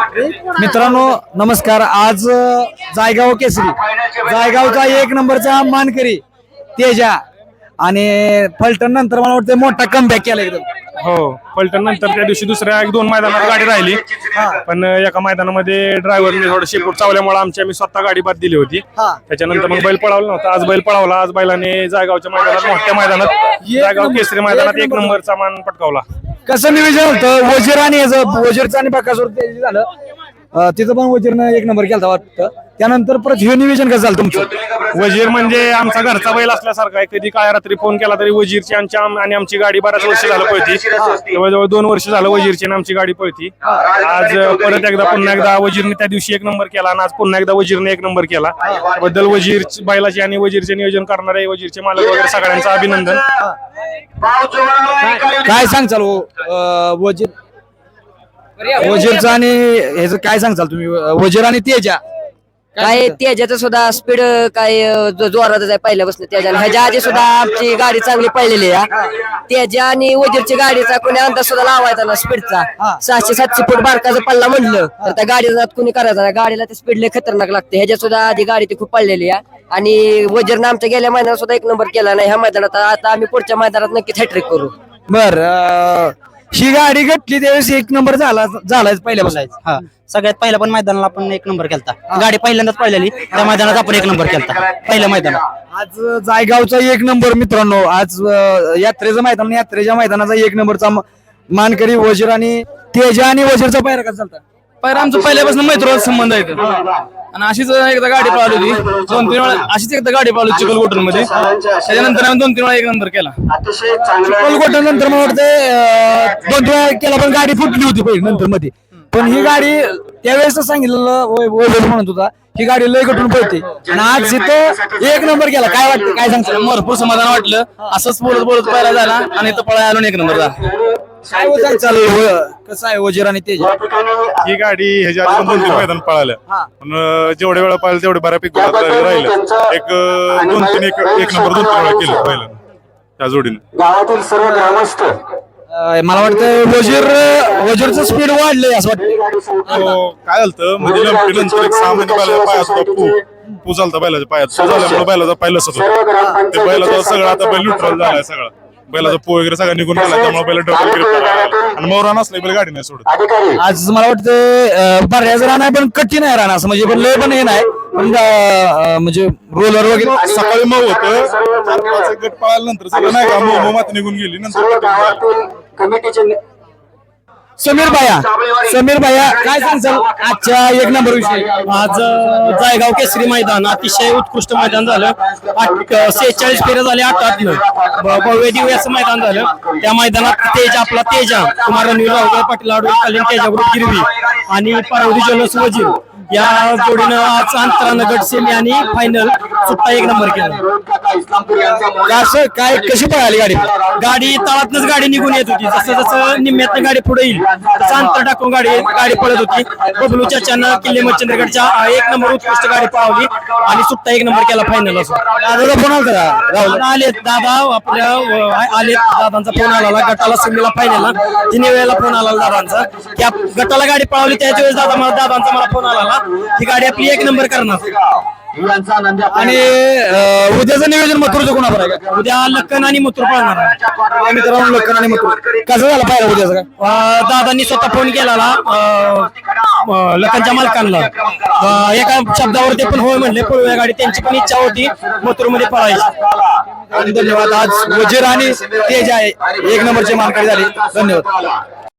मित्रांनो नमस्कार. आज जायगाव केसरी. जायगावचा एक नंबरचा मानकरी तेजा आणि फलटण नंतर मला वाटतं मोठा कमबॅक केला एकदम. हो पलटण नंतर त्या दिवशी दुसऱ्या एक दोन मैदानात गाडी राहिली. पण एका मैदानामध्ये ड्रायव्हरने थोडं शेपूट चावल्यामुळे आमची आम्ही स्वतः गाडी बाद दिली होती. हा. त्याच्यानंतर मग बैल पळावला नव्हता. आज बैल पळावला. आज बैलाने जायगावच्या मैदानात मोठ्या मैदानात जायगाव केसरी मैदानात एक एक नंबर. नंबरचा मान पटकावला. कसं नियोजन होतं? वजीर आणि याचं वजीरचं आणि बकासूर ते झालं अ, तिथं पण वजीरनं एक नंबर केला वाटतं. त्यानंतर परत हे नियोजन कसं झालं तुमचं? वजीर म्हणजे आमचा घरचा बैल असल्यासारखा आहे. कधी काय रात्री फोन केला तरी वजीरची आमच्या आणि आमची गाडी बऱ्याच वर्ष झालं पळती. जवळजवळ दोन वर्ष झालं वजीरची आणि आमची गाडी पळती. आज परत एकदा पुन्हा एकदा वजीरने त्या दिवशी एक नंबर केला आणि आज पुन्हा एकदा वजीरने एक नंबर केला. बद्दल वजीर बैलाची आणि वजीरचे नियोजन करणारे वजीरचे मालक वगैरे सगळ्यांचं अभिनंदन. काय सांगचाल हो, अ, वजीर? वजीरचं आणि ह्याचं काय सांगचाल तुम्ही? वजीर आणि तेजा. काय त्याच्याचं सुद्धा स्पीड काय अं, जो- जोरातच आहे पहिल्यापासून त्याच्या ह्याच्या आधी सुद्धा आमची गाडी चांगली पडलेली आहे त्याच्या आणि वजीरची गाडीचा कोणी अंदाज सुद्धा लावायचा ना स्पीडचा सहाशे सातशे फूट बारकाचा पल्ला म्हणलं तर त्या गाडीचा कोणी करायचा नाही गाडीला ते स्पीड लय खतरनाक लागते. ह्याच्या सुद्धा आधी गाडी ती खूप पडलेली आहे. आणि वजीरनं आमच्या गेल्या मैदानात सुद्धा एक नंबर केला नाही. ह्या मैदानात आता आम्ही पुढच्या मैदानात नक्कीच हॅट्रिक करू. बर अ, ही गाडी घटली त्यावेळेस एक नंबर झाला झालाच पहिल्यापासून हा. सगळ्यात पहिल्या पण मैदानाला आपण एक नंबर केलता. गाडी पहिल्यांदाच पळलेली. त्या मैदानात आपण एक नंबर केलता. पहिल्या मैदानात. आज जायगावचा एक नंबर मित्रांनो. आज अ, यात्रेचं मैदान आणि यात्रेच्या मैदानाचा एक नंबरचा म- मानकरी वजीर आणि तेजा आणि वजीरचा पायरा कसा चालता पहिला आमचं पहिल्यापासून मैत्र संबंध आहे इथं. आणि अशीच एकदा गाडी पळाली होती. दोन तीन वेळा अशीच एकदा गाडी पळाली चिखलकोटरमध्ये त्याच्यानंतर आम्ही दोन तीन वेळा एक नंबर केला. कोलकोटा नंतर मला वाटतं दोन वेळा केला पण गाडी फुटली होती पहिली नंतर मध्ये पण ही गाडी त्यावेळेस सांगितलेलं वै- वैभव म्हणत होता ही गाडी लय कटून पळते. आणि आज इथं एक नंबर केला काय वाटतं काय सांगतो? भरपूर समाधान वाटलं. असंच बोलत बोलत पहिला झाला आणि इथं पळा आलो आणि एक नंबर झाला. काय हो सांगचाल व- कसं आहे वजीर आणि तेजा? ही गाडी ह्याच्या आधी दोन तीन मैदान पळाल्या. पण अं, जेवढ्या वेळा पळाल्या तेवढे बऱ्यापैकी राहिलं एक दोन तीन एक एक नंबर दोन तीन वेळा केलं पहिल्यांदा त्या जोडीनं. गावातील सर्व ग्रामस्थ. मला वाटतं वजीर वजीरचं स्पीड वाढलंय असं वाटतं तो काय झालं मध्ये लंपी नंतर एक सहा महिने पायात होता पू पू झालता बैलाच्या पायात. पू झाल्यामुळे बैलाचा पाय लसत होता. ते बैलाचा सगळं आता बैल न्यूट्रल झालाय सगळा. बैलाचा पू वगैरे सगळा निघून गेला त्यामुळे बैल डबल ग्रिप आणि मोरा नसले बैल गाडी नाही सोडत. अधिकारी. आज मला वाटतं बऱ्याच राहणार पण कठीण आहे राहणार असं. म्हणजे पण लय पण हे नाही. पण अ, म्हणजे रोलर वगैरे सकाळी मऊ होतं. चार पाच गट पळाल्यानंतर सगळं नाही का? मऊ मऊ माती निघून गेली. नंतर कठीण झालं. कमिटीचे समीर भाया समीर भाया काय सांगचाल आजच्या एक नंबर विषयी. आज जायगाव केसरी मैदान अतिशय उत्कृष्ट मैदान झालं. सेहेचाळीस फेऱ्या झाले आठ आठ भव्य दिव्य असं मैदान झालं. त्या मैदानात तेज आपला तेजा कुमार रणवीर राहुल पाटील आडू कालीन तेजा ग्रुप गिरवी आणि पार्वती ज्वेलर्स वजीर. या जोडीनं आज अंतरानं गट सेमी आणि फायनल सुट्टा एक नंबर केला. असं काय कशी पळाली गाडी? गाडी तळातनच गाडी निघून येत होती. जसं जसं निम्म्यातनं गाडी पुढे येईल तसं अंतर टाकून गाडी गाडी पळत होती. बबलू चाच्यानं किल्ले मच्छिंद्रगडच्या एक नंबर उत्कृष्ट गाडी पळवली आणि सुट्टा एक नंबर केला फायनल असं दादाचा फोन आला का? राहुल? आलेत. दादा आपल्या अं, आलेत. दादांचा फोन आला गटाला सेमीला फायनलला तिन्ही वेळेला फोन आला दादांचा. त्या गटाला गाडी पळवली त्याच वेळेस दादा मला दादांचा मला फोन आला. ही गाडी आपली एक नंबर करणार. आणि अ, उद्याचं नियोजन मथुरचं कोणावर आहे? का उद्या लक्कन आणि मथुर पळणार आहे. मित्रांनो लखन आणि मथुर. कसं झालं पाहिलं उद्याचं काय? अं, दादांनी स्वतः फोन केला लखनच्या मालकांना. अं, एका शब्दावर ते पण होय म्हणले पळूया गाडी. त्यांची पण इच्छा होती मथुरमध्ये पळायची. आणि धन्यवाद. आज वजीर आणि तेज आहे. एक नंबरचे मानकरी झाले. धन्यवाद.